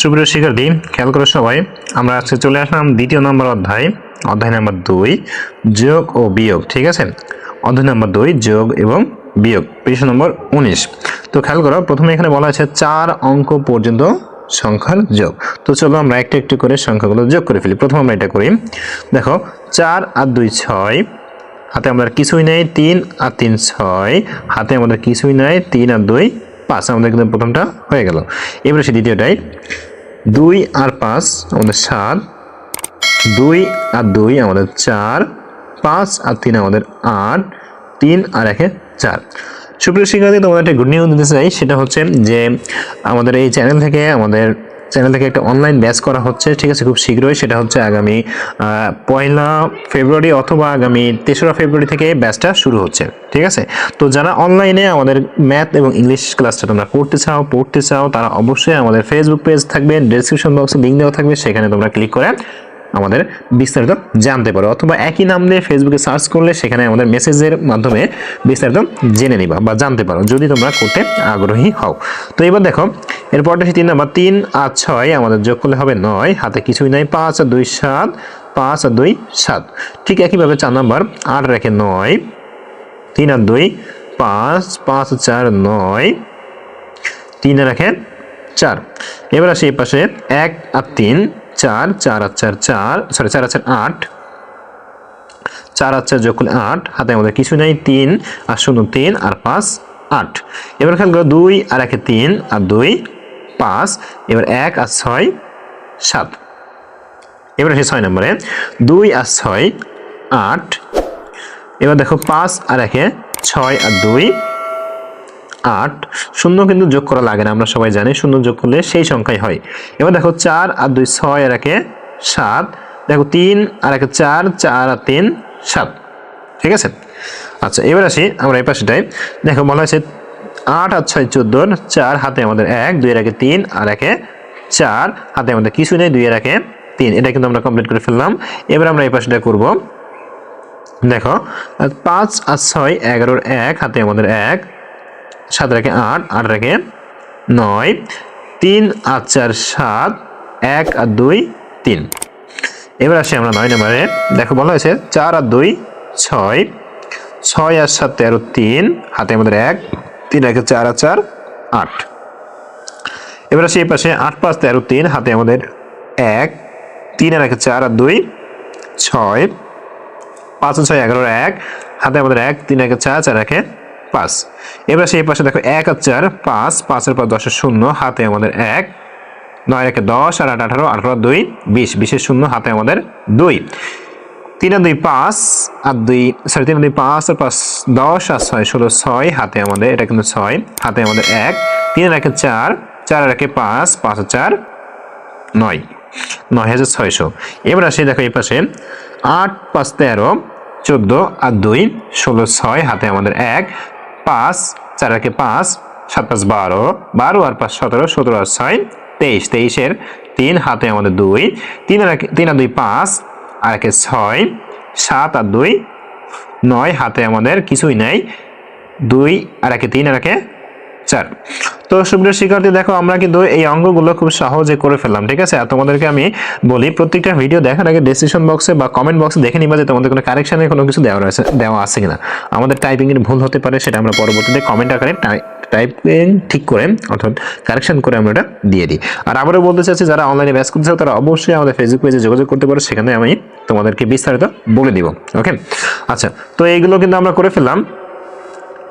সুপ্রিয় শিক্ষার্থী, খেয়াল করো সবাই, আমরা আজকে চলে আসলাম দ্বিতীয় নম্বর অধ্যায় অধ্যায় নাম্বার দুই, যোগ ও বিয়োগ, ঠিক আছে? অধ্যায় নাম্বার দুই, যোগ এবং বিয়োগ, পৃষ্ঠ নম্বর উনিশ। তো খেয়াল করো, প্রথমে এখানে বলা আছে চার অঙ্ক পর্যন্ত সংখ্যার যোগ। তো চলো আমরা একটু একটু করে সংখ্যাগুলো যোগ করে ফেলি। প্রথমে আমরা এটা করি, দেখো, চার আর দুই ছয়, হাতে আমাদের কিছুই নেই, তিন আর তিন ছয়, হাতে আমাদের কিছুই নাই, তিন আর দুই পাঁচ, আমাদের কিন্তু প্রথমটা হয়ে গেল। এবারে সে দ্বিতীয়টাই। দুই আর পাঁচ, আমাদের সাত। দুই আর দুই, আমাদের চার। পাঁচ আর তিন, আমাদের আট। তিন আর একে চার। সুপ্রিয় শিক্ষার্থী, তোমাদের একটা গুড নিউজ দিতে চাই। সেটা হচ্ছে যে আমাদের এই চ্যানেল থেকে আমাদের চ্যানেল থেকে একটা অনলাইন ব্যাচ করা হচ্ছে, ঠিক আছে? খুব শীঘ্রই, সেটা হচ্ছে আগামী পয়লা ফেব্রুয়ারি অথবা আগামী তেসরা ফেব্রুয়ারি থেকে ব্যাচটা শুরু হচ্ছে, ঠিক আছে? তো যারা অনলাইনে আমাদের ম্যাথ এবং ইংলিশ ক্লাসটা তোমরা করতে চাও, পড়তে চাও, তারা অবশ্যই আমাদের ফেসবুক পেজ থাকবে ডেসক্রিপশন বক্সে লিঙ্ক দেওয়া থাকবে, সেখানে তোমরা ক্লিক করে আমাদের বিস্তারিত জানতে পারো। অথবা একই নাম দিয়ে ফেসবুকে সার্চ করলে সেখানে আমাদের মেসেজের মাধ্যমে বিস্তারিত জেনে নিবা বা জানতে পারো, যদি তোমরা করতে আগ্রহী হও। তো এবার দেখো এরপরটা হচ্ছে তিন নাম্বার, তিন আর ছয় আমাদের যোগ করলে হবে নয়, হাতে কিছুই নাই, পাঁচ আর দুই সাত, পাঁচ আর দুই সাত। ঠিক একইভাবে চার নাম্বার, আট রেখে নয়, তিন আর দুই, পাঁচ পাঁচ চার, নয়, তিন রাখেন চার। এবার আসি এই পাশে এক আর তিন চার চার আর চার চার সরি চার আর চার, আট। চার আর চার করলে আট, হাতে আমাদের কিছু নেই, তিন আর শূন্য তিন আর পাঁচ, আট। এবার খেয়াল করো, দুই আর একে তিন আর দুই, পাঁচ। এবার এক আর ছয়, সাত। এবার আসি ছয় নম্বরে। দুই আর ছয়, আট। এবার দেখো পাঁচ আর একে ছয় আর দুই আট, শূন্য কিন্তু যোগ করা লাগে না, আমরা সবাই জানি, শূন্য যোগ করলে সেই সংখ্যাই হয়। এবার দেখো চার আর দুই ছয় আর একে সাত, দেখো তিন আর একে চার চার আর তিন, সাত। ঠিক আছে? আচ্ছা এবার আসি আমরা এই পাশেটাই দেখো বলা হয়েছে আট আর ছয় চোদ্দোর, চার হাতে আমাদের এক, দুই এর তিন আর একে চার, হাতে আমাদের কিছু নেই, দুই এর একে তিন। এটা কিন্তু আমরা কমপ্লিট করে ফেললাম। এবার আমরা এই পাশেটা করব। দেখো, পাঁচ আর ছয় এগারোর এক, হাতে আমাদের এক সাত রেখে আট আট রেখে নয়, তিন আর চার, সাত, এক আর দুই, তিন। এবার আসি আমরা নয় নম্বরে। দেখো বলা হয়েছে চার আর দুই, ছয় ছয় আর সাত, তেরো, তিন হাতে আমাদের এক, তিন রেখে চার আর চার, আট। এবার আসি এই পাশে আট, পাঁচ, তেরো, তিন হাতে আমাদের এক, তিন আর একে চার আর দুই, ছয়, পাঁচ, ছয়, এগারোর এক হাতে আমাদের এক, তিন একে চার চার একে পাঁচ। এবার সেই পাশে দেখো এক আর চার, পাঁচ, পাঁচের পর দশের শূন্য, হাতে আমাদের এক, নয় একে দশ, আর আট আঠারো আঠারো দুই, বিশ, বিশের শূন্য, হাতে আমাদের দুই। তিন আর দুই পাঁচ, আর দুই সরি তিন দুই পাঁচ, আর পাঁচ দশ, আর ছয়, ষোলো, ছয়, হাতে আমাদের, এটা কিন্তু ছয়, হাতে আমাদের এক। তিন একে চার চার একে পাঁচ পাঁচ আর চার, নয়। নয় হাজার ছয়শো। এবার আসি দেখো এই পাশে, আট, পাঁচ, তেরো, চোদ্দ, আর দুই, ষোলো, ছয়, হাতে আমাদের এক। পাঁচ, চার একে পাঁচ, সাত পাঁচ বারো বারো আর পাঁচ সতেরো সতেরো আর ছয়, তেইশ, তেইশের তিন হাতে আমাদের দুই, তিন আর তিন আর দুই পাঁচ, আর একে ছয়, সাত আর দুই, নয় হাতে আমাদের কিছুই নেই, দুই আর একে তিন আর একে চার তো সুপ্রিয় শিক্ষার্থী, দেখো, আমরা কিন্তু এই অঙ্কগুলো খুব সহজে করে ফেললাম, ঠিক আছে? আর তোমাদেরকে আমি বলি, প্রত্যেকটা ভিডিও দেখার আগে ডেসক্রিপশন বক্সে বা কমেন্ট বক্সে দেখে নিবা যে তোমাদের কোনো কারেকশনের কোনো কিছু দেওয়া রয়েছে, দেওয়া আছে কিনা। আমাদের টাইপিং এর ভুল হতে পারে, সেটা আমরা পরবর্তীতে কমেন্ট আকারে টাইপিং ঠিক করে, অর্থাৎ কারেকশন করে আমরা এটা দিয়ে দিই। আর আবারও বলতে চাচ্ছি, যারা অনলাইনে ব্যাস করতে চাও, তারা অবশ্যই আমাদের ফেসবুক পেজে যোগাযোগ করতে পারো, সেখানে আমি তোমাদেরকে বিস্তারিত বলে দিব ওকে আচ্ছা তো এইগুলো কিন্তু আমরা করে ফেললাম।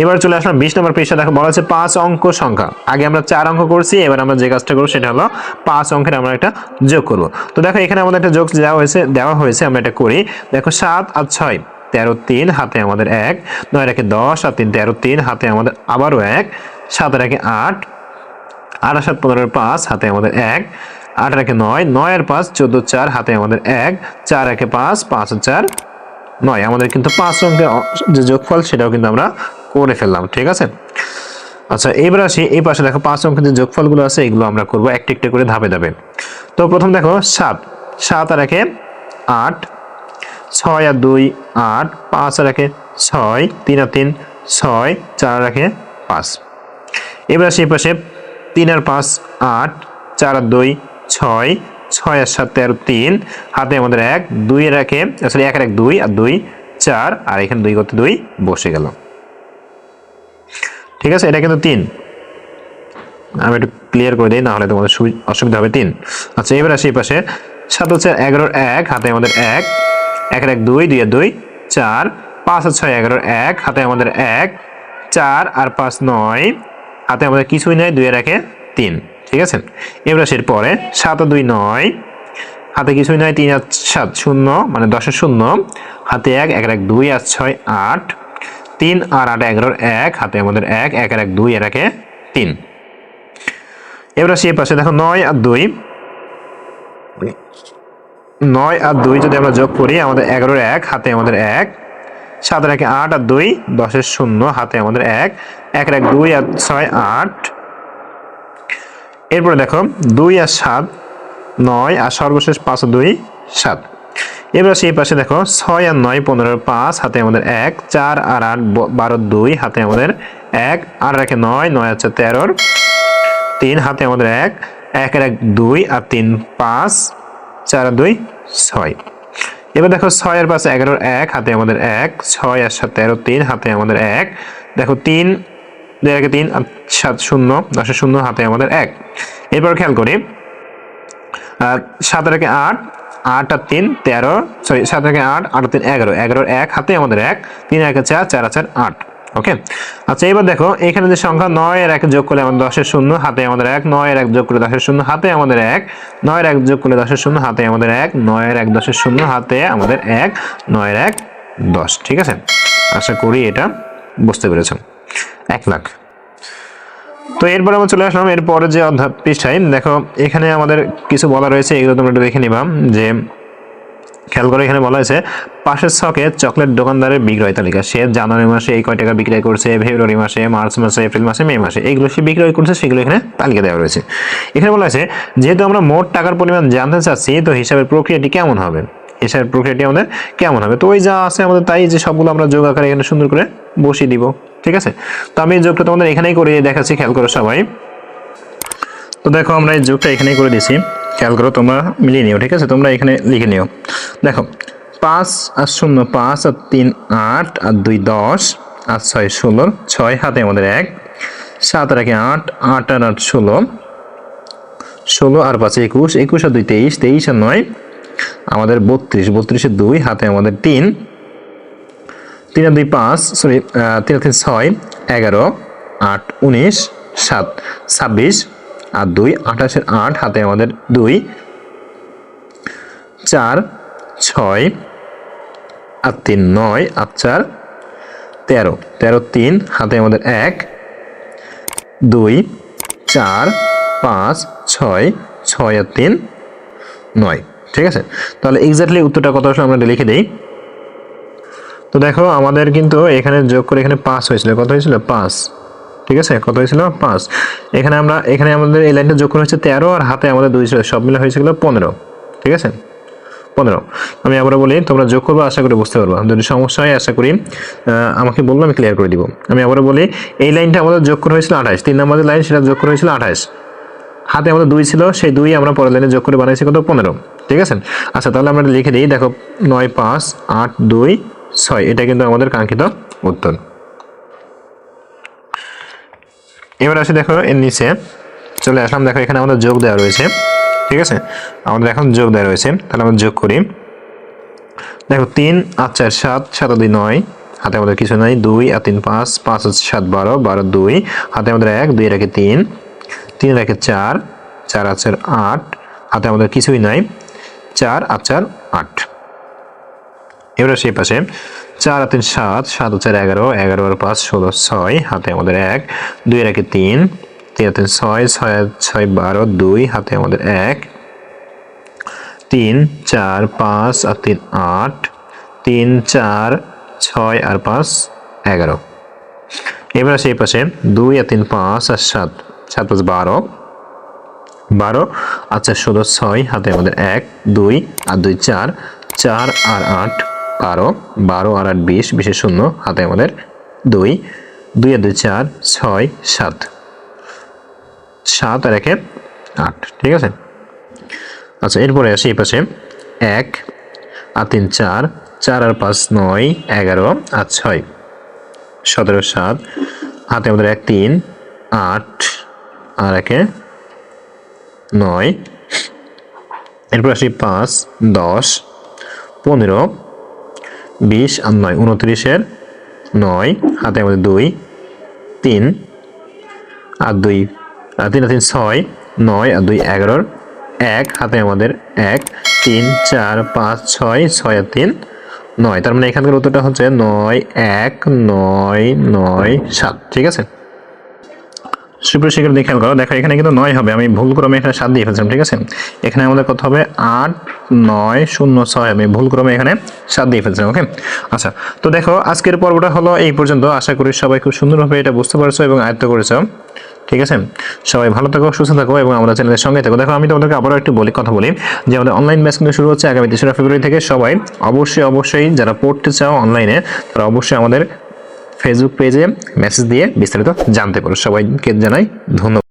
এবার চলে আসলাম বিশ নম্বর পৃষ্ঠা। দেখো, বলা হচ্ছে পাঁচ অঙ্ক সংখ্যা। আগে আমরা চার অঙ্ক করছি, এবার আমরা যে কাজটা করব সেটা হলো পাঁচ অঙ্কের আমরা একটা যোগ করব। তো দেখো, এখানে আমাদের একটা যোগ দেওয়া হয়েছে দেওয়া হয়েছে, আমরা এটা করি। দেখো, সাত আর ছয়, তেরো তিন, হাতে আমাদের এক, নয় রেখে দশ আর তিন, তেরো তিন, হাতে আমাদের আবারও এক, সাত রেখে আট আট সাত পনেরো পাঁচ, হাতে আমাদের এক, আট রেখে নয় নয় আর পাঁচ, চোদ্দ চার, হাতে আমাদের এক, চার একে পাঁচ পাঁচ চার, নয়। আমাদের কিন্তু পাঁচ অঙ্কের যে যোগফল, সেটাও কিন্তু আমরা করে ফেললাম, ঠিক আছে? আচ্ছা এবার আসি, এই পাশে দেখো পাঁচ অঙ্কের যে যোগফলগুলো আছে, এগুলো আমরা করব একটু একটু করে ধাপে ধাপে। তো প্রথম দেখো, সাত। সাত আর একে আট, ছয় আর দুই, আট, পাঁচ আর একে ছয়, তিন আর তিন, ছয়, চার আর একে পাঁচ। এবার আসি এই পাশে, তিন আর পাঁচ, আট, চার আর দুই, ছয় ছয় আর সাত, তেরো, তিন, হাতে আমাদের এক, দুই এর একে, সরি, এক আর এক, দুই আর দুই, চার, আর এখানে দুই করতে দুই, বসে গেল। ঠিক আছে? এটা কিন্তু তিন। আমি একটু ক্লিয়ার করে দিই, নাহলে তোমাদের সুবি- অসুবিধা হবে তিন। আচ্ছা এবার আসি পাশে। সাত হচ্ছে এগারোর এক, হাতে আমাদের এক। এক এক দুই দুই দুই, চার। পাঁচ আর ছয় এগারোর এক, হাতে আমাদের এক, চার আর পাঁচ নয়। হাতে আমাদের কিছুই নয় দুই আর একে তিন। ঠিক আছে? এবার আসি পরে। সাত আর দুই নয়। হাতে কিছুই নয় তিন আর সাত শূন্য মানে দশের শূন্য। হাতে এক এক এক দুই আর ছয় আট। তিন আর আট এগারোর এক, হাতে আমাদের এক এক আর এক, দুই আর একে তিন। এবার এই পাশে, দেখো নয় আর দুই। নয় আর দুই যদি আমরা যোগ করি, আমাদের এগারোর এক, হাতে আমাদের এক। সাত আর একে আট আর দুই, দশের শূন্য, হাতে আমাদের এক। এক আর এক, দুই আর ছয়, আট। এরপরে দেখো, দুই আর সাত, নয় আর সর্বশেষ পাঁচ দুই, সাত। এবার সেই পাশে দেখো ছয় আর নয়, পনেরো, পাঁচ, হাতে আমাদের এক, চার আর আট বারো, দুই, হাতে আমাদের এক, আর একে নয় নয় হচ্ছে তেরোর। তিন, হাতে আমাদের এক এক এক, দুই, আর তিন, পাঁচ, চার দুই, ছয়। এবার দেখো ছয় আর পাঁচ, এগারোর এক, হাতে আমাদের এক, ছয় আর সাত, তেরো, তিন, হাতে আমাদের এক। দেখো তিন, দুই, একে, তিন, আর সাত, শূন্য দশের শূন্য, হাতে আমাদের এক। এরপর খেয়াল করি সাত একে আট আট আর তিন তেরো সরি সাত একে আট আট তিন এগারো। এগারোর এক হাতে আমাদের এক, তিন এক চার চার চার আট। ওকে আচ্ছা এবার দেখো, এখানে যে সংখ্যা নয় এর এক যোগ করলে আমাদের দশের শূন্য, হাতে আমাদের এক, নয় এক যোগ করলে দশের শূন্য, হাতে আমাদের এক নয়ের এক যোগ করলে দশের শূন্য, হাতে আমাদের এক নয়ের এক দশের শূন্য, হাতে আমাদের এক নয়ের এক দশ। ঠিক আছে? আশা করি এটা বুঝতে পেরেছেন। এক লাখ। তো এরপর আমরা চলে আসলাম এরপরে যে অধ্যায় পৃষ্ঠায়। দেখো, এখানে আমাদের কিছু বলা রয়েছে, এগুলো তোমরা একটু দেখে নিবা, যে খেয়াল করে এখানে বলা হয়েছে, পাশের ছকে চকলেট দোকানদারের বিক্রয় তালিকা। সে জানুয়ারি মাসে এই কয় টাকা বিক্রয় করছে, ফেব্রুয়ারি মাসে, মার্চ মাসে, এপ্রিল মাসে, মে মাসে এইগুলো সে বিক্রয় করছে, সেগুলো এখানে তালিকা দেওয়া রয়েছে। এখানে বলা হয়েছে, যেহেতু আমরা মোট টাকার পরিমাণ জানতে চাচ্ছি, তো হিসাবের প্রক্রিয়াটি কেমন হবে? হিসাবের প্রক্রিয়াটি আমাদের কেমন হবে? তো ওই যা আছে আমাদের তাই যে সবগুলো আমরা যোগ আকারে এখানে সুন্দর করে বসিয়ে দিব, ঠিক আছে? তো আমি এই যোগটা তোমাদের এখানেই করে দেখাচ্ছি, খেয়াল করো সবাই। তো দেখো আমরা এই যোগটা এখানেই করে দিছি খেয়াল করো তোমরা মিলিয়ে নিও, ঠিক আছে? তোমরা এখানে লিখে নিও। দেখো, পাঁচ আর শূন্য, পাঁচ আর তিন, আট আর দুই, দশ, আর ছয়, ষোলো, ছয় হাতে আমাদের এক, সাত আর একে আট আট আর আট, ষোলো ষোলো আর পাঁচ, একুশ একুশ আর দুই, তেইশ তেইশ আর নয় আমাদের বত্রিশ বত্রিশের দুই, হাতে আমাদের তিন। তিন দুই পাঁচ সরি তিন তিন ছয়, এগারো, আট, উনিশ, সাত, ছাব্বিশ, আর দুই, আঠাশের আট, হাতে আমাদের দুই। চার, ছয়, আর তিন, নয়, আর চার, তেরো। তেরো, তিন, হাতে আমাদের এক। দুই, চার, পাঁচ, ছয় ছয় আর তিন, নয়। ঠিক আছে? তাহলে এক্স্যাক্টলি উত্তরটা কত আসলে আমরা লিখে দিই। তো দেখো, আমাদের কিন্তু এখানে যোগ করে এখানে পাঁচ হয়েছিল। কত হয়েছিল? পাঁচ। ঠিক আছে? কত হয়েছিল? পাঁচ। এখানে আমরা, এখানে আমাদের এই লাইনটা যোগ করে হচ্ছে তেরো আর হাতে আমাদের দুই ছিল। সব মিলে হয়েছিল পনেরো। ঠিক আছে? পনেরো। আমি আবার বলি, তোমরা যোগ করব, আশা করি বুঝতে পারব। যদি সমস্যা হয়, আশা করি আমাকে বলব, আমি ক্লিয়ার করে দিব। আমি আবার বলি, এই লাইনটা আমাদের যোগ করা হয়েছিল আঠাশ। তিন নম্বরের লাইন, সেটা যোগ করা হয়েছিল আঠাশ। হাতে আমাদের দুই ছিল, সেই দুই আমরা পরের লাইনে যোগ করে বানাইছি কত? পনেরো। ঠিক আছে? আচ্ছা তাহলে আমরা লিখে দিই, দেখো, নয়, পাঁচ, আট, দুই, ছয়। এটা কিন্তু আমাদের কাঙ্ক্ষিত উত্তর। এবার আসে, দেখো, এর নিচে। চলে আসলাম, দেখো, এখানে আমাদের যোগ দেওয়া রয়েছে। ঠিক আছে? আমাদের এখন যোগ দেওয়া রয়েছে। তাহলে আমরা যোগ করি। দেখো, তিন আর চার, সাত সাত দুই, নয়। হাতে আমাদের কিছু নাই। দুই আর তিন, পাঁচ পাঁচ আর সাত, বারো বারো, দুই। হাতে আমাদের এক, দুই রাখে তিন। তিন রাখে চার চার আর চার, আট। হাতে আমাদের কিছুই নাই। চার আর চার, আট। এবার সেই পাশে চার তিন, সাত সাত আর চার, এগারো এগারো আর পাঁচ, ষোলো, ছয়, হাতে আমাদের এক, দুই রেখে তিন তিন আর তিন, ছয় ছয় ছয়, বারো, দুই, হাতে আমাদের এক। তিন, চার, পাঁচ আর তিন, আট। তিন, চার, ছয় আর পাঁচ, এগারো। এবার সেই পাশে দুই আর তিন, পাঁচ আর সাত সাত পাঁচ, বারো। বারো। আচ্ছা ষোলো, ছয়, হাতে আমাদের এক, দুই, আর দুই, চার চার, আর আট, বারো বারো, আর আট, বিশ, বিশের শূন্য, হাতে আমাদের দুই দুই, আর দুই, চার, ছয়, সাত। সাত আর একে আট, ঠিক আছে? আচ্ছা এরপরে আসি এই পাশে। এক, আর তিন, চার চার আর পাঁচ, নয়, এগারো, আর ছয়। সতেরো, সাত, হাতে আমাদের এক, তিন, আট, আর একে নয়। এরপর আসি পাঁচ, দশ, পনেরো, বিশ, আর নয়, উনত্রিশের নয়, হাতে আমাদের দুই, তিন, আর দুই তিন, আর তিন, ছয়, নয়, আর দুই, এগারোর এক, হাতে আমাদের এক, তিন, চার, পাঁচ, ছয় ছয়, আর তিন, নয়। তার মানে এখানকার উত্তরটা হচ্ছে নয়, এক, নয় নয়, সাত, ঠিক আছে? সুপ্রিয় শিক্ষার্থী, খেয়াল করো, দেখো এখানে কিন্তু নয় হবে, আমি ভুল ক্রমে এখানে সাত দিয়ে ফেলছিলাম, ঠিক আছে? এখানে আমাদের কত হবে? আট, নয়, শূন্য, ছয়, আমি ভুল ক্রমে এখানে সাত দিয়ে ফেলছিলাম, ওকে? আচ্ছা তো দেখো, আজকের পর্বটা হলো এই পর্যন্ত, আশা করি সবাই খুব সুন্দরভাবে এটা বুঝতে পারছ এবং আয়ত্ত করেছ, ঠিক আছে? সবাই ভালো থাকো, সুস্থ থাকো এবং আমাদের চ্যানেলের সঙ্গে থাকো। দেখো, আমি তোমাদেরকে আবারও একটু বলি, কথা বলি, যে আমাদের অনলাইন ব্যাচ কিন্তু শুরু হচ্ছে আগামী তেসরা ফেব্রুয়ারি থেকে সবাই অবশ্যই অবশ্যই যারা পড়তে চাও অনলাইনে তারা অবশ্যই আমাদের ফেসবুক পেজে মেসেজ দিয়ে বিস্তারিত জানতে পারো। সবাইকে জানাই ধন্যবাদ।